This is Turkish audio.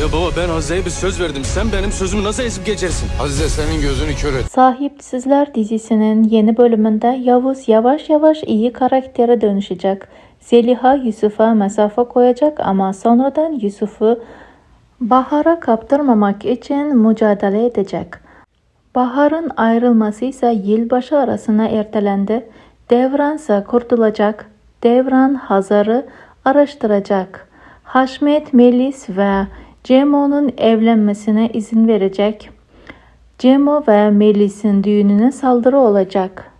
Ya baba ben Azize'ye bir söz verdim. Sen benim sözümü nasıl ezip geçersin? Azize senin gözünü kör et. Sahipsizler dizisinin yeni bölümünde Yavuz yavaş yavaş iyi karaktere dönüşecek. Zeliha Yusuf'a mesafe koyacak ama sonradan Yusuf'u Bahar'a kaptırmamak için mücadele edecek. Bahar'ın ayrılması ise yılbaşı arasına ertelendi. Devran ise kurtulacak. Devran Hazar'ı araştıracak. Haşmet, Melis ve Cemo'nun evlenmesine izin verecek. Cemo ve Melis'in düğününe saldırı olacak.